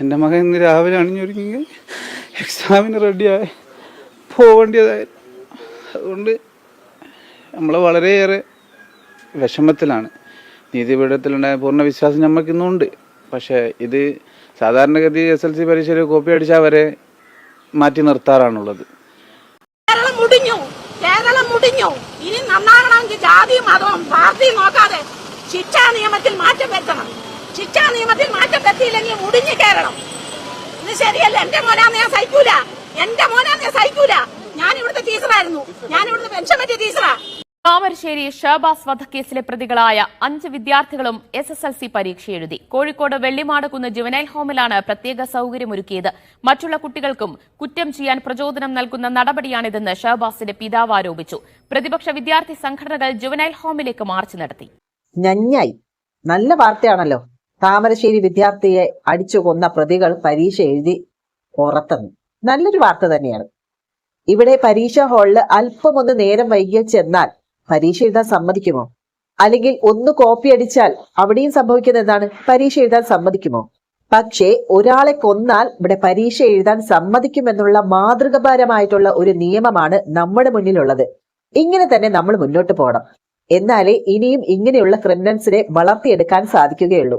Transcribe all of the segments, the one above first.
എന്റെ മകൻ ഇന്ന് രാവിലെ അണിഞ്ഞൊരുങ്ങി എക്സാമിന് റെഡിയായി പോവേണ്ടതായിരുന്നു അതുകൊണ്ട് നമ്മൾ വളരെയേറെ വിഷമത്തിലാണ്. നീതിപീഠത്തിലുണ്ടായ പൂർണ വിശ്വാസം നമുക്കിന്നുണ്ട് പക്ഷേ ഇത് സാധാരണഗതി എസ് എൽ സി പരീക്ഷയിൽ കോപ്പി അടിച്ചാൽ വരെ മാറ്റി നിർത്താറാണുള്ളത്. ഇനി പാർട്ടി നോക്കാതെ ശിക്ഷാ നിയമത്തിൽ മാറ്റം വരുത്തണം. ശിക്ഷാ നിയമത്തിൽ മാറ്റം വരുത്തിയില്ലെങ്കിൽ മുടിഞ്ഞു കയറണം. ഇത് ശരിയല്ല. എന്റെ മോനാന്ന് ഞാൻ സഹിക്കൂല. എന്റെ മോനാന്ന് ഞാൻ സഹിക്കൂല. ഞാൻ ഇവിടുത്തെ ടീച്ചറായിരുന്നു. ഞാൻ ഇവിടുത്തെ പെൻഷൻ പറ്റിയ ടീച്ചറാ. താമരശ്ശേരി ഷഹബാസ് വധക്കേസിലെ പ്രതികളായ അഞ്ച് വിദ്യാർത്ഥികളും എസ് എസ് എൽ സി പരീക്ഷ എഴുതി. കോഴിക്കോട് വെള്ളിമാടക്കുന്ന് ജുവനൈൽ ഹോമിലാണ് പ്രത്യേക സൌകര്യമൊരുക്കിയത്. മറ്റുള്ള കുട്ടികൾക്കും കുറ്റം ചെയ്യാൻ പ്രചോദനം നൽകുന്ന നടപടിയാണിതെന്ന് ഷഹബാസിന്റെ പിതാവ് ആരോപിച്ചു. പ്രതിപക്ഷ വിദ്യാർത്ഥി സംഘടനകൾ ജുവനൈൽ ഹോമിലേക്ക് മാർച്ച് നടത്തി. നല്ല വാർത്തയാണല്ലോ. താമരശ്ശേരി വിദ്യാർത്ഥിയെ അടിച്ചു കൊന്ന പ്രതികൾ പരീക്ഷ എഴുതി പുറത്തെന്നു നല്ലൊരു വാർത്ത തന്നെയാണ്. ഇവിടെ പരീക്ഷാ ഹാളിൽ അല്പം ഒന്ന് നേരം വൈകിയ ചെന്നാൽ പരീക്ഷ എഴുതാൻ സമ്മതിക്കുമോ? അല്ലെങ്കിൽ ഒന്ന് കോപ്പി അടിച്ചാൽ അവിടെയും സംഭവിക്കുന്നത് എന്താണ്? പരീക്ഷ എഴുതാൻ സമ്മതിക്കുമോ? പക്ഷേ ഒരാളെ കൊന്നാൽ ഇവിടെ പരീക്ഷ എഴുതാൻ സമ്മതിക്കുമെന്നുള്ള മാതൃകപരമായിട്ടുള്ള ഒരു നിയമമാണ് നമ്മുടെ മുന്നിലുള്ളത്. ഇങ്ങനെ തന്നെ നമ്മൾ മുന്നോട്ട് പോകണം. എന്നാലേ ഇനിയും ഇങ്ങനെയുള്ള ക്രിമിനൽസിനെ വളർത്തിയെടുക്കാൻ സാധിക്കുകയുള്ളൂ.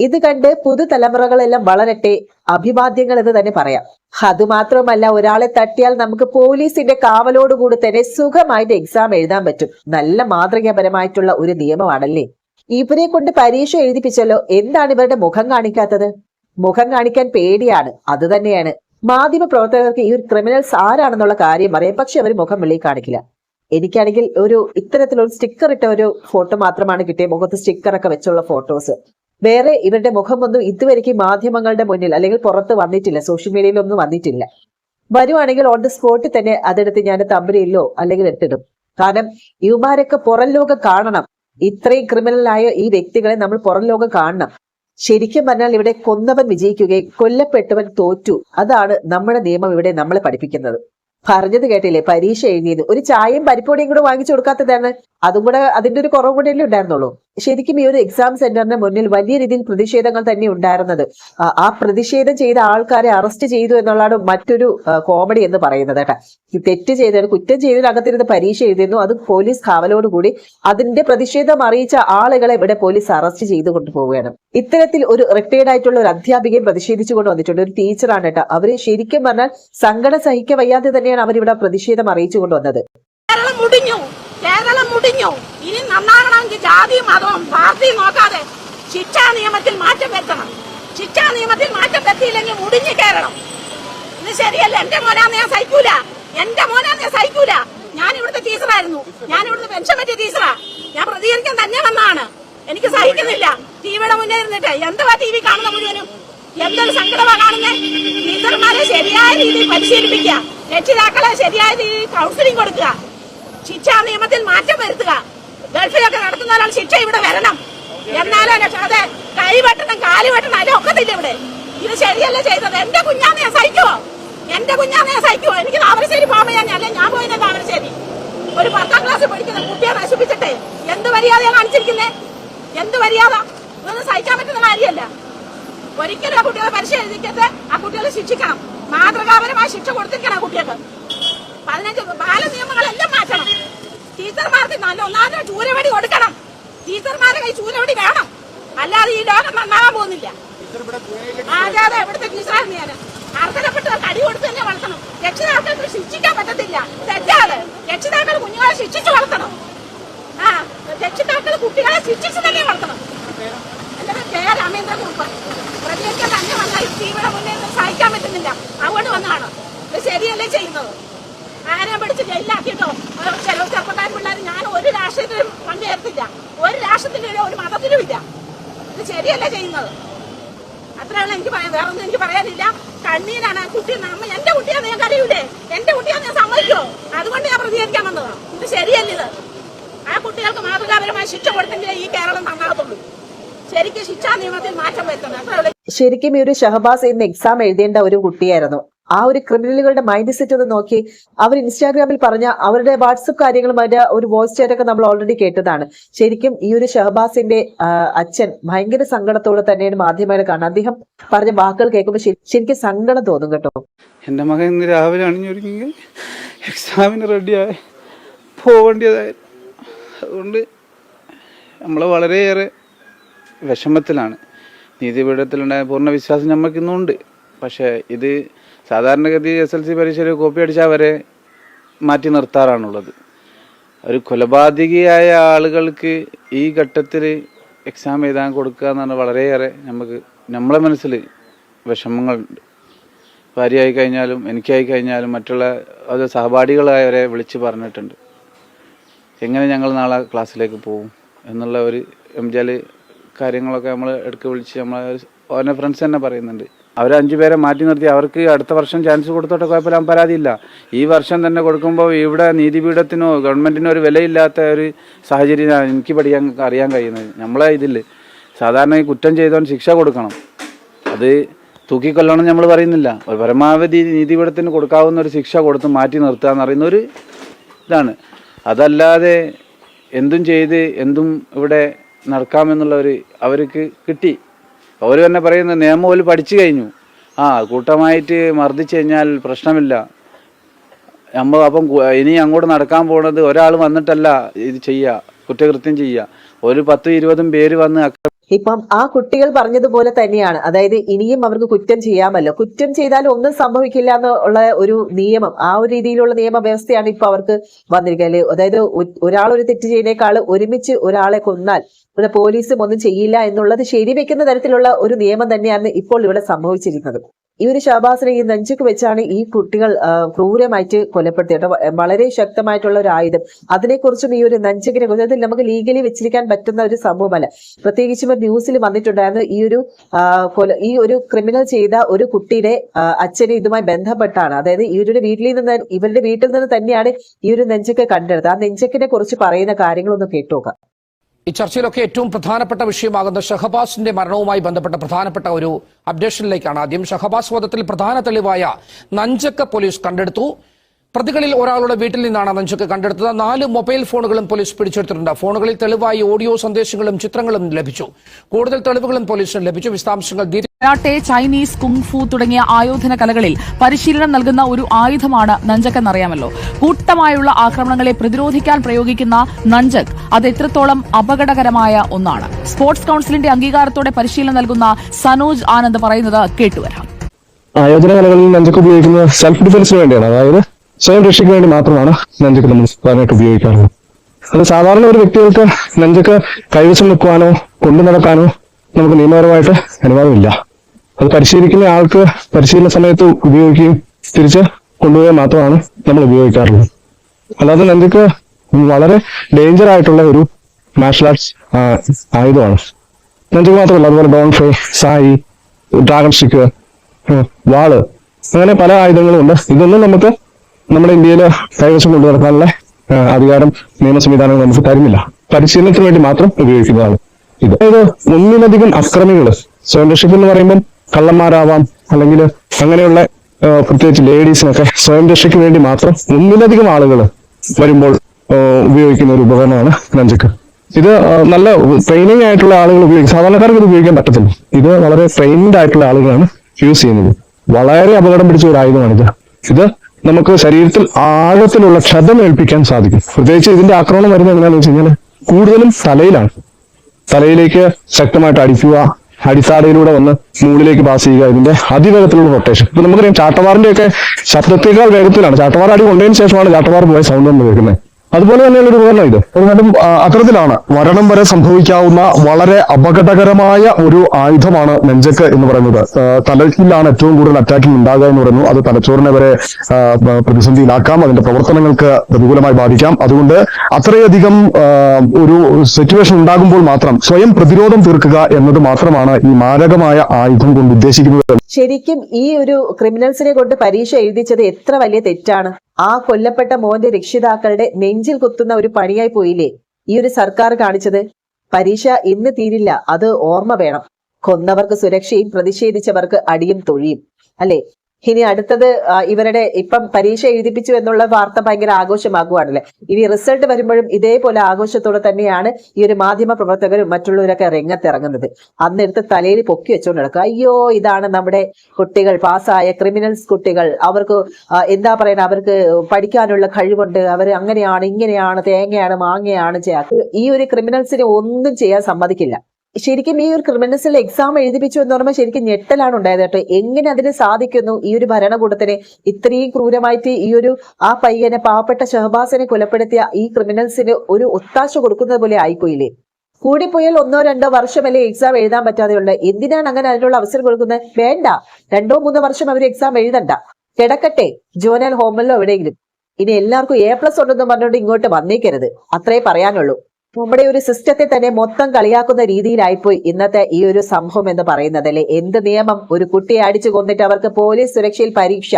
ഇത് കണ്ട് പുതുതലമുറകളെല്ലാം വളരട്ടെ അഭിവാദ്യങ്ങൾ എന്ന് തന്നെ പറയാം. അതുമാത്രമല്ല ഒരാളെ തട്ടിയാൽ നമുക്ക് പോലീസിന്റെ കാവലോടുകൂടി തന്നെ സുഖമായിട്ട് എക്സാം എഴുതാൻ പറ്റും. നല്ല മാതൃകാപരമായിട്ടുള്ള ഒരു നിയമമാണല്ലേ? ഇവരെ കൊണ്ട് പരീക്ഷ എഴുതിപ്പിച്ചല്ലോ. എന്താണ് ഇവരുടെ മുഖം കാണിക്കാത്തത്? മുഖം കാണിക്കാൻ പേടിയാണ്. അത് തന്നെയാണ്. മാധ്യമ പ്രവർത്തകർക്ക് ഈ ഒരു ക്രിമിനൽസ് ആരാണെന്നുള്ള കാര്യം അറിയാം. പക്ഷെ അവർ മുഖം വെളിയിൽ കാണിക്കില്ല. എനിക്കാണെങ്കിൽ ഒരു ഇത്തരത്തിലൊരു സ്റ്റിക്കർ ഇട്ട ഒരു ഫോട്ടോ മാത്രമാണ് കിട്ടിയ. മുഖത്ത് സ്റ്റിക്കറൊക്കെ വെച്ചുള്ള ഫോട്ടോസ് വേറെ ഇവരുടെ മുഖമൊന്നും ഇതുവരെയ്ക്ക് മാധ്യമങ്ങളുടെ മുന്നിൽ അല്ലെങ്കിൽ പുറത്ത് വന്നിട്ടില്ല. സോഷ്യൽ മീഡിയയിലൊന്നും വന്നിട്ടില്ല. വരുവാണെങ്കിൽ ഓൺ ദി സ്പോട്ടിൽ തന്നെ അതെടുത്ത് ഞാൻ തമ്പരിയിലോ അല്ലെങ്കിൽ എടുത്തിടും. കാരണം ഇവമാരൊക്കെ പുറം ലോകം കാണണം. ഇത്രയും ക്രിമിനലായ ഈ വ്യക്തികളെ നമ്മൾ പുറം ലോകം കാണണം. ശരിക്കും പറഞ്ഞാൽ ഇവിടെ കൊന്നവൻ വിജയിക്കുകയും കൊല്ലപ്പെട്ടവൻ തോറ്റു. അതാണ് നമ്മുടെ നിയമം ഇവിടെ നമ്മളെ പഠിപ്പിക്കുന്നത്. പറഞ്ഞത് കേട്ടില്ലേ? പരീക്ഷ എഴുതിയത്. ഒരു ചായയും പരിപ്പൊടിയും കൂടെ വാങ്ങിച്ചു കൊടുക്കാത്തതാണ്. അതും കൂടെ അതിന്റെ ഒരു കുറവ് കൂടെ ഉണ്ടായിരുന്നുള്ളൂ. ശരിക്കും ഈ ഒരു എക്സാം സെന്ററിന് മുന്നിൽ വലിയ രീതിയിൽ പ്രതിഷേധങ്ങൾ തന്നെ ഉണ്ടായിരുന്നത്. ആ- പ്രതിഷേധം ചെയ്ത ആൾക്കാരെ അറസ്റ്റ് ചെയ്തു എന്നുള്ളതാണ് മറ്റൊരു കോമഡി എന്ന് പറയുന്നത് കേട്ടോ. തെറ്റ് ചെയ്ത കുറ്റം ചെയ്തതിനകത്തിരുന്ന് പരീക്ഷ എഴുതിയിരുന്നു അത് പോലീസ് കാവലോടുകൂടി അതിന്റെ പ്രതിഷേധം അറിയിച്ച ആളുകളെ ഇവിടെ പോലീസ് അറസ്റ്റ് ചെയ്തു കൊണ്ടുപോവുകയാണ്. ഇത്തരത്തിൽ ഒരു റിട്ടയർഡ് ആയിട്ടുള്ള ഒരു അധ്യാപികയും പ്രതിഷേധിച്ചു കൊണ്ട് വന്നിട്ടുണ്ട്. ഒരു ടീച്ചറാണ് കേട്ടോ. അവർ ശരിക്കും പറഞ്ഞാൽ സങ്കടം സഹിക്ക വയ്യാതെ തന്നെയാണ് അവരിവിടെ പ്രതിഷേധം അറിയിച്ചു കൊണ്ടുവന്നത് കേരളം മുടിഞ്ഞു. കേരളം മുടിഞ്ഞു. ഇനി ജാതിയും മതവും പാർട്ടിയും നോക്കാതെ ശിക്ഷാ നിയമത്തിൽ മാറ്റം വരുത്തണം. ശിക്ഷാ നിയമത്തിൽ മാറ്റം വരുത്തിയില്ലെങ്കിൽ മുടിഞ്ഞു കയറണം. ഇത് ശരിയല്ല. എന്റെ മോനാന്ന് ഞാൻ സഹിക്കൂല. എന്റെ മോനാന്ന് ഞാൻ സഹിക്കൂല. ഞാൻ ഇവിടുത്തെ ടീച്ചറായിരുന്നു. ഞാൻ ഇവിടുത്തെ പെൻഷൻ പറ്റിയ ടീച്ചറാ. ഞാൻ പ്രതികരിക്കാൻ തന്നെ വന്നാണ് എനിക്ക് സഹിക്കുന്നില്ല. ടിവിയുടെ മുന്നേ ഇരുന്നിട്ട് എന്തുവാ ടി വി കാണുന്ന മുഴുവനും? എന്തൊരു സങ്കടമാ കാണുന്നത് ടീച്ചർമാരെ ശരിയായ രീതിയിൽ പരിശീലിപ്പിക്കുക. രക്ഷിതാക്കളെ ശരിയായ രീതിയിൽ കൗൺസിലിംഗ് കൊടുക്കുക. ശിക്ഷാ നിയമത്തിൽ മാറ്റം വരുത്തുക. ഗൾഫിലൊക്കെ നടത്തുന്ന ഒരാൾ ശിക്ഷ ഇവിടെ വരണം. എന്നാലും അതെ കൈ വെട്ടണം കാലി വെട്ടണം അതിൽ ഒക്കത്തില്ല ഇവിടെ. ഇത് ശരിയല്ല ചെയ്തത്? എന്റെ കുഞ്ഞാന്ന് ഞാൻ സഹിക്കുവോ? എന്റെ കുഞ്ഞാന്ന് ഞാൻ സഹിക്കുവോ? എനിക്ക് താമരശ്ശേരി പോകാൻ ഞാൻ അല്ലെ ഞാൻ പോയത് താമരശ്ശേരി? ഒരു പത്താം ക്ലാസ് പഠിക്കുന്ന കുട്ടിയെ നശിപ്പിച്ചിട്ടെ. എന്ത് മര്യാദയാണ് കാണിച്ചിരിക്കുന്നേ? എന്ത് മര്യാദ? ഇതൊന്നും സഹിക്കാൻ പറ്റുന്ന കാര്യമല്ല. ഒരിക്കലും ആ കുട്ടികളെ പരിശോധിക്കരുത് ആ കുട്ടികളെ ശിക്ഷിക്കണം. മാതൃകാപരമായ ശിക്ഷ കൊടുത്തിരിക്കണം ആ കുട്ടികൾക്ക്. പതിനഞ്ച് ബാല ടീച്ചർമാർക്ക് നല്ല ഒന്നാമത് ചൂരവടി കൊടുക്കണം. ടീച്ചർമാരെ കൈ ചൂരവടി വേണം. അല്ലാതെ ഈ ലോകം നന്നാകാൻ പോകുന്നില്ല. അതെ അതെ ഇവിടുത്തെ ടീച്ചറായിരുന്നു അടി കൊടുത്ത് വളർത്തണം. രക്ഷിതാക്കൾക്ക് ശിക്ഷിക്കാൻ പറ്റത്തില്ല. തെറ്റാണ്. രക്ഷിതാക്കൾ കുഞ്ഞുങ്ങളെ ശിക്ഷിച്ചു വളർത്തണം. ആ രക്ഷിതാക്കൾ കുട്ടികളെ ശിക്ഷിച്ച് തന്നെ വളർത്തണം. രാമേന്ദ്രകുറുപ്പ്. പ്രതികരിക്കാൻ തന്നെ വന്നാൽ ടിവിയുടെ മുന്നേ നിന്ന് സഹിക്കാൻ പറ്റുന്നില്ല. അതുകൊണ്ട് വന്നതാണ്. ഇത് ശരിയല്ലേ ചെയ്യുന്നത്? ആരെ പിടിച്ച് ജയിലിലാക്കിയിട്ടോ രാഷ്ട്രീയത്തിലും പങ്കുചേർത്തില്ല ഒരു രാഷ്ട്രത്തിലും ഒരു മതത്തിലും ഇല്ല. ഇത് ശരിയല്ല ചെയ്യുന്നത്? അത്രയാണ് എനിക്ക് പറയാൻ വേറെ ഒന്നും എനിക്ക് പറയാനില്ല. കണ്ണീരാണ് കുട്ടി നമ്മ എന്റെ കുട്ടിയാന്ന് ഞാൻ കരയൂലേ എന്റെ കുട്ടിയാന്ന് ഞാൻ സമ്മതിക്കോ അതുകൊണ്ട് ഞാൻ പ്രതികരിക്കാൻ വന്നതാണ് ഇത് ശരിയല്ല ഇത്? ആ കുട്ടികൾക്ക് മാതൃകാപരമായ ശിക്ഷ കൊടുത്തെങ്കിലേ ഈ കേരളം നന്നാകത്തുള്ളൂ. ശരിക്കും ശിക്ഷാ നിയമത്തിൽ മാറ്റം വരുത്തണം. ശരിക്കും ഈ ഒരു ഷഹബാസ് ഇന്ന് എക്സാം എഴുതേണ്ട ഒരു കുട്ടിയായിരുന്നു. ആ ഒരു ക്രിമിനലുകളുടെ മൈൻഡ് സെറ്റ് ഒന്ന് നോക്കി. അവർ ഇൻസ്റ്റാഗ്രാമിൽ പറഞ്ഞ അവരുടെ വാട്സപ്പ് കാര്യങ്ങളും അതിന്റെ ഒരു വോയിസ് ചാറ്റ് ഒക്കെ നമ്മൾ ഓൾറെഡി കേട്ടതാണ്. ശരിക്കും ഈ ഒരു ഷഹബാസിന്റെ അച്ഛൻ ഭയങ്കര സങ്കടത്തോടെ തന്നെയാണ് മാധ്യമങ്ങളെ കാണുന്നത്. അദ്ദേഹം പറഞ്ഞ വാക്കുകൾ കേൾക്കുമ്പോൾ ശരിക്കും സങ്കടം തോന്നും കേട്ടോ. എന്റെ മകൻ ഇന്ന് രാവിലെ അണിഞ്ഞൊരുങ്ങി എക്സാമിന് റെഡിയായി പോവേണ്ടതായി അതുകൊണ്ട് നമ്മൾ വളരെയേറെ വിഷമത്തിലാണ്. നീതിപീഠത്തിലുണ്ടായ പൂർണ വിശ്വാസം നമുക്ക് ഇന്നുണ്ട് പക്ഷേ ഇത് സാധാരണഗതി എസ് എൽ സി പരീക്ഷയിൽ കോപ്പി അടിച്ചാൽ വരെ മാറ്റി നിർത്താറാണുള്ളത്. ഒരു കൊലപാതകിയായ ആളുകൾക്ക് ഈ ഘട്ടത്തിൽ എക്സാം എഴുതാൻ കൊടുക്കുക എന്നാണ് വളരെയേറെ നമുക്ക് നമ്മളെ മനസ്സിൽ വിഷമങ്ങളുണ്ട് ഭാര്യയായി കഴിഞ്ഞാലും എനിക്കായി കഴിഞ്ഞാലും മറ്റുള്ള അത് സഹപാഠികളായവരെ വിളിച്ച് പറഞ്ഞിട്ടുണ്ട്. എങ്ങനെ ഞങ്ങൾ നാളെ ക്ലാസ്സിലേക്ക് പോകും എന്നുള്ള ഒരു എംജാൽ കാര്യങ്ങളൊക്കെ നമ്മൾ ഇടയ്ക്ക് വിളിച്ച് നമ്മളെ ഓരോ ഫ്രണ്ട്സ് തന്നെ പറയുന്നുണ്ട്. അവർ അഞ്ചു പേരെ മാറ്റി നിർത്തി. അവർക്ക് അടുത്ത വർഷം ചാൻസ് കൊടുത്തോട്ടെ കുഴപ്പമില്ല. പരാതിയില്ല. ഈ വർഷം തന്നെ കൊടുക്കുമ്പോൾ ഇവിടെ നീതിപീഠത്തിനോ ഗവൺമെന്റിനോ ഒരു വിലയില്ലാത്ത ഒരു സാഹചര്യമാണ് എനിക്ക് പഠിക്കാൻ അറിയാൻ കഴിയുന്നത്. നമ്മളെ ഇതിൽ സാധാരണ കുറ്റം ചെയ്തവൻ ശിക്ഷ കൊടുക്കണം. അത് തൂക്കിക്കൊല്ലണം നമ്മൾ പറയുന്നില്ല. ഒരു പരമാവധി നീതിപീഠത്തിന് കൊടുക്കാവുന്ന ഒരു ശിക്ഷ കൊടുത്ത് മാറ്റി നിർത്തുക എന്ന് പറയുന്ന ഒരു ഇതാണ്. അതല്ലാതെ എന്തും ചെയ്ത് എന്തും ഇവിടെ നടക്കാമെന്നുള്ള ഒരു അവർക്ക് കിട്ടി. അവർ തന്നെ പറയുന്ന നിയമം ഒരു പഠിച്ചു കഴിഞ്ഞു. ആ കൂട്ടമായിട്ട് മർദ്ദിച്ചു കഴിഞ്ഞാൽ പ്രശ്നമില്ല. നമ്മൾ അപ്പം ഇനി അങ്ങോട്ട് നടക്കാൻ പോകുന്നത് ഒരാൾ വന്നിട്ടല്ല ഇത് ചെയ്യുക കുറ്റകൃത്യം ചെയ്യുക ഒരു പത്തും ഇരുപതും പേര് വന്ന് ഇപ്പം ആ കുട്ടികൾ പറഞ്ഞതുപോലെ തന്നെയാണ്. അതായത് ഇനിയും അവർക്ക് കുറ്റം ചെയ്യാമല്ലോ. കുറ്റം ചെയ്താൽ ഒന്നും സംഭവിക്കില്ല എന്നുള്ള ഒരു നിയമം ആ ഒരു രീതിയിലുള്ള നിയമവ്യവസ്ഥയാണ് ഇപ്പൊ അവർക്ക് വന്നിരിക്കുന്നത്. അതായത് ഒ- ഒരാൾ ഒരു തെറ്റ് ചെയ്യുന്നേക്കാൾ ഒരുമിച്ച് ഒരാളെ കൊന്നാൽ ഇവിടെ പോലീസും ഒന്നും ചെയ്യില്ല എന്നുള്ളത് ശരിവെക്കുന്ന തരത്തിലുള്ള ഒരു നിയമം തന്നെയാണ് ഇപ്പോൾ ഇവിടെ സംഭവിച്ചിരിക്കുന്നത്. ഈ ഒരു ഷാബാസിനെ ഈ നെഞ്ചുക്ക് വെച്ചാണ് ഈ കുട്ടികൾ ക്രൂരമായിട്ട് കൊലപ്പെടുത്തിയത്. വളരെ ശക്തമായിട്ടുള്ള ഒരു ആയുധം. അതിനെക്കുറിച്ചും ഈ ഒരു നെഞ്ചുകിനെ കുറിച്ച് അത് നമുക്ക് ലീഗലി വെച്ചിരിക്കാൻ പറ്റുന്ന ഒരു സംഭവമല്ല. പ്രത്യേകിച്ചും ഒരു ന്യൂസിൽ വന്നിട്ടുണ്ടായിരുന്നു ഈ ഒരു കൊല ഈ ഒരു ക്രിമിനൽ ചെയ്ത ഒരു കുട്ടിയുടെ അച്ഛനെ ഇതുമായി ബന്ധപ്പെട്ടാണ്. അതായത് ഇവരുടെ വീട്ടിൽ നിന്ന് ഇവരുടെ വീട്ടിൽ നിന്ന് തന്നെയാണ് ഈ ഒരു നെഞ്ചക്ക് കണ്ടെടുത്തത്. ആ നെഞ്ചക്കിനെ കുറിച്ച് പറയുന്ന കാര്യങ്ങളൊന്ന് കേട്ടോക്കാം ഈ ചർച്ചയിലൊക്കെ ഏറ്റവും പ്രധാനപ്പെട്ട വിഷയമാകുന്ന ഷഹബാസിന്റെ മരണവുമായി ബന്ധപ്പെട്ട പ്രധാനപ്പെട്ട ഒരു അപ്ഡേഷനിലേക്കാണ്. ആദ്യം ഷഹബാസ് വധത്തിൽ പ്രധാന തെളിവായ നഞ്ചക്ക പോലീസ് കണ്ടെടുത്തു. പ്രതികളിൽ ഒരാളുടെ വീട്ടിൽ നിന്നാണ് നഞ്ചുക്ക് കണ്ടെടുത്തത്. നാല് മൊബൈൽ ഫോണുകളും പോലീസ് പിടിച്ചെടുത്തിട്ടുണ്ട്. ഫോണുകളിൽ തെളിവായി ഓഡിയോ സന്ദേശങ്ങളും ചിത്രങ്ങളും ലഭിച്ചു. കൂടുതൽ തെളിവുകളും പോലീസിന് ലഭിച്ചു. വിശദാംശങ്ങൾ കരാട്ടെ ചൈനീസ് കുങ്ഫു തുടങ്ങിയ ആയോധന കലകളിൽ പരിശീലനം നൽകുന്ന ഒരു ആയുധമാണ് നഞ്ചക് എന്നറിയാമല്ലോ കൂട്ടമായുള്ള ആക്രമണങ്ങളെ പ്രതിരോധിക്കാൻ പ്രയോഗിക്കുന്ന നഞ്ചക് അത് എത്രത്തോളം അപകടകരമായ ഒന്നാണ്. സ്പോർട്സ് കൌൺസിലിന്റെ അംഗീകാരത്തോടെ പരിശീലനം നൽകുന്ന സനോജ് ആനന്ദ് പറയുന്നത് കേട്ടുവരാം. ആയോധന കലകളിൽ നഞ്ചക് ഉപയോഗിക്കുന്നത് സെൽഫ് ഡിഫൻസിന് വേണ്ടിയാണ്. അതായത് സ്വയം രക്ഷയ്ക്ക് വേണ്ടി മാത്രമാണ് നെഞ്ചക്ക് നമ്മൾ സാധാരണയായിട്ട് ഉപയോഗിക്കാറുള്ളത് അത് സാധാരണ ഒരു വ്യക്തികൾക്ക് നെഞ്ചക്ക് കൈവശം നിൽക്കുവാനോ കൊണ്ടു നടക്കാനോ നമുക്ക് നിയമപരമായിട്ട് അനുവാദമില്ല. അത് പരിശീലിക്കുന്ന ആൾക്ക് പരിശീലന സമയത്ത് ഉപയോഗിക്കുകയും തിരിച്ച് കൊണ്ടുപോയാൽ മാത്രമാണ് നമ്മൾ ഉപയോഗിക്കാറുള്ളത്. അല്ലാതെ നെഞ്ചക്ക് വളരെ ഡേഞ്ചർ ആയിട്ടുള്ള ഒരു മാർഷൽ ആർട്സ് ആയുധമാണ്. നെഞ്ചക്ക് മാത്രമല്ല അതുപോലെ ഡോൺ ഫേ സായി ഡ്രാഗൺ സ്റ്റിക്ക് വാൾ അങ്ങനെ പല ആയുധങ്ങളും ഉണ്ട്. ഇതൊന്നും നമുക്ക് നമ്മുടെ ഇന്ത്യയിൽ കൈവശം കൊണ്ടു നടക്കാനുള്ള അധികാരം നിയമ സംവിധാനങ്ങൾ നമുക്ക് തരുന്നില്ല. പരിശീലനത്തിന് വേണ്ടി മാത്രം ഉപയോഗിക്കുന്നതാണ് ഇത്. അതായത് ഒന്നിലധികം അക്രമികൾ സ്വയം രക്ഷയ്ക്ക് എന്ന് പറയുമ്പം കള്ളന്മാരാവാം അല്ലെങ്കിൽ അങ്ങനെയുള്ള പ്രത്യേകിച്ച് ലേഡീസിനൊക്കെ സ്വയം രക്ഷയ്ക്ക് വേണ്ടി മാത്രം ഒന്നിലധികം ആളുകൾ വരുമ്പോൾ ഉപയോഗിക്കുന്ന ഒരു ഉപകരണമാണ് നഞ്ചക്ക്. ഇത് നല്ല ട്രെയിനിങ് ആയിട്ടുള്ള ആളുകൾ ഉപയോഗിക്കും. സാധാരണക്കാർക്ക് ഇത് ഉപയോഗിക്കാൻ പറ്റത്തില്ല. ഇത് വളരെ ട്രെയിൻഡ് ആയിട്ടുള്ള ആളുകളാണ് യൂസ് ചെയ്യുന്നത്. വളരെ അപകടം പിടിച്ച ഒരു ആയുധമാണിത്. ഇത് നമുക്ക് ശരീരത്തിൽ ആഴത്തിലുള്ള ക്ഷതം ഏൽപ്പിക്കാൻ സാധിക്കും. പ്രത്യേകിച്ച് ഇതിന്റെ ആക്രമണം വരുന്നത് എങ്ങനെയാണെന്ന് വെച്ച് കഴിഞ്ഞാൽ കൂടുതലും തലയിലാണ്. തലയിലേക്ക് ശക്തമായിട്ട് അടിക്കുക അടിത്താടയിലൂടെ വന്ന് മുകളിലേക്ക് പാസ് ചെയ്യുക ഇതിന്റെ അതിവേഗത്തിലുള്ള റൊട്ടേഷൻ ഇപ്പൊ നമുക്കറിയാം ചാട്ടവാറിന്റെ ഒക്കെ ശബ്ദത്തേക്കാൾ വേഗത്തിലാണ്. ചാട്ടവാർ അടി കൊണ്ടതിന് ശേഷമാണ് ചാട്ടവാർ പോയ സൗണ്ട് വന്ന് കേൾക്കുന്നത്. അതുപോലെ തന്നെയുള്ള ഒരു ഉപകരണം ഇത്. എന്നാലും ആ, അത്തരത്തിലാണ് മരണം വരെ സംഭവിക്കാവുന്ന വളരെ അപകടകരമായ ഒരു ആയുധമാണ് നെഞ്ചക്ക് എന്ന് പറയുന്നത്. തലയിലാണ് ഏറ്റവും കൂടുതൽ അറ്റാക്കിംഗ് ഉണ്ടാകുക എന്ന് പറയുന്നു. അത് തലച്ചോറിനെ വരെ പ്രതിസന്ധിയിലാക്കാം. അതിന്റെ പ്രവർത്തനങ്ങൾക്ക് പ്രതികൂലമായി ബാധിക്കാം. അതുകൊണ്ട് അത്രയധികം ഒരു സിറ്റുവേഷൻ ഉണ്ടാകുമ്പോൾ മാത്രം സ്വയം പ്രതിരോധം തീർക്കുക എന്നത് മാത്രമാണ് ഈ മാരകമായ ആയുധം കൊണ്ട് ഉദ്ദേശിക്കുന്നത്. ശരിക്കും ഈ ഒരു ക്രിമിനൽസിനെ കൊണ്ട് പരീക്ഷ എഴുതിച്ചത് എത്ര വലിയ തെറ്റാണ്? ആ കൊല്ലപ്പെട്ട മോന്റെ രക്ഷിതാക്കളുടെ നെഞ്ചിൽ കുത്തുന്ന ഒരു പണിയായി പോയില്ലേ? ഈ ഒരു സർക്കാർ കാണിച്ചത്? പരീക്ഷ ഇന്ന് തീരില്ല. അത് ഓർമ്മ വേണം. കൊന്നവർക്ക് സുരക്ഷയും പ്രതിഷേധിച്ചവർക്ക് അടിയും തൊഴിയും. അല്ലെ? ഇനി അടുത്തത് ഇവരുടെ ഇപ്പം പരീക്ഷ എഴുതിപ്പിച്ചു എന്നുള്ള വാർത്ത ഭയങ്കര ആഘോഷമാകുവാണല്ലേ? ഇനി റിസൾട്ട് വരുമ്പോഴും ഇതേപോലെ ആഘോഷത്തോടെ തന്നെയാണ് ഈ ഒരു മാധ്യമ പ്രവർത്തകരും മറ്റുള്ളവരൊക്കെ രംഗത്തിറങ്ങുന്നത്. അന്നെടുത്ത് തലയിൽ പൊക്കി വെച്ചുകൊണ്ട് നടക്കുക. അയ്യോ ഇതാണ് നമ്മുടെ കുട്ടികൾ പാസ്സായ ക്രിമിനൽസ് കുട്ടികൾ. അവർക്ക് എന്താ പറയുക അവർക്ക് പഠിക്കാനുള്ള കഴിവുണ്ട്. അവർ അങ്ങനെയാണ് ഇങ്ങനെയാണ് തേങ്ങയാണ് മാങ്ങയാണ് ചെയ്യാ. ഈ ഒരു ക്രിമിനൽസിനെ ഒന്നും ചെയ്യാൻ സമ്മതിക്കില്ല. ശരിക്കും ഈ ഒരു ക്രിമിനൽസിൽ എക്സാം എഴുതിപ്പിച്ചു എന്ന് പറയുമ്പോൾ ശരിക്കും ഞെട്ടലാണ് ഉണ്ടായത് കേട്ടോ. എങ്ങനെ അതിന് സാധിക്കുന്നു ഈ ഒരു ഭരണകൂടത്തിന്? ഇത്രയും ക്രൂരമായിട്ട് ഈ ഒരു ആ പയ്യനെ പാവപ്പെട്ട ഷഹബാസിനെ കൊലപ്പെടുത്തിയ ഈ ക്രിമിനൽസിന് ഒരു ഒത്താശ കൊടുക്കുന്നത് പോലെ ആയിപ്പോയില്ലേ? കൂടിപ്പോയാൽ ഒന്നോ രണ്ടോ വർഷമല്ലേ എക്സാം എഴുതാൻ പറ്റാതെയുള്ളത് എന്തിനാണ് അങ്ങനെ അതിനുള്ള അവസരം കൊടുക്കുന്നത്? വേണ്ട. രണ്ടോ മൂന്നോ വർഷം അവർ എക്സാം എഴുതണ്ട. കിടക്കട്ടെ. ജോനൽ ഹോമിലോ എവിടെയെങ്കിലും. ഇനി എല്ലാവർക്കും എ പ്ലസ് ഉണ്ടെന്ന് പറഞ്ഞുകൊണ്ട് ഇങ്ങോട്ട് വന്നേക്കരുത്. അത്രേ പറയാനുള്ളൂ. നമ്മുടെ ഒരു സിസ്റ്റത്തെ തന്നെ മൊത്തം കളിയാക്കുന്ന രീതിയിലായിപ്പോയി ഇന്നത്തെ ഈ ഒരു സംഭവം എന്ന് പറയുന്നത് അല്ലെ? എന്ത് നിയമം? ഒരു കുട്ടിയെ അടിച്ചു കൊന്നിട്ട് അവർക്ക് പോലീസ് സുരക്ഷയിൽ പരീക്ഷ.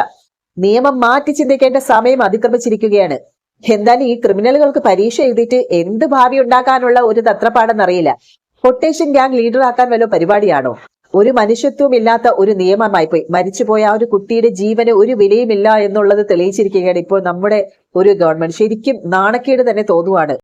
നിയമം മാറ്റി ചിന്തിക്കേണ്ട സമയം അതിക്രമിച്ചിരിക്കുകയാണ്. എന്തായാലും ഈ ക്രിമിനലുകൾക്ക് പരീക്ഷ എഴുതിയിട്ട് എന്ത് ഭാവി ഉണ്ടാക്കാനുള്ള ഒരു തത്രപ്പാടെന്നറിയില്ല. പൊട്ടേഷൻ ഗ്യാങ് ലീഡർ ആക്കാൻ വല്ല പരിപാടിയാണോ? ഒരു മനുഷ്യത്വം ഇല്ലാത്ത ഒരു നിയമമായി പോയി മരിച്ചുപോയ ആ ഒരു കുട്ടിയുടെ ജീവന് ഒരു വിലയുമില്ല എന്നുള്ളത് തെളിയിച്ചിരിക്കുകയാണ് ഇപ്പോൾ നമ്മുടെ ഒരു ഗവൺമെന്റ്. ശരിക്കും നാണക്കേട് തന്നെ തോന്നുവാണ്.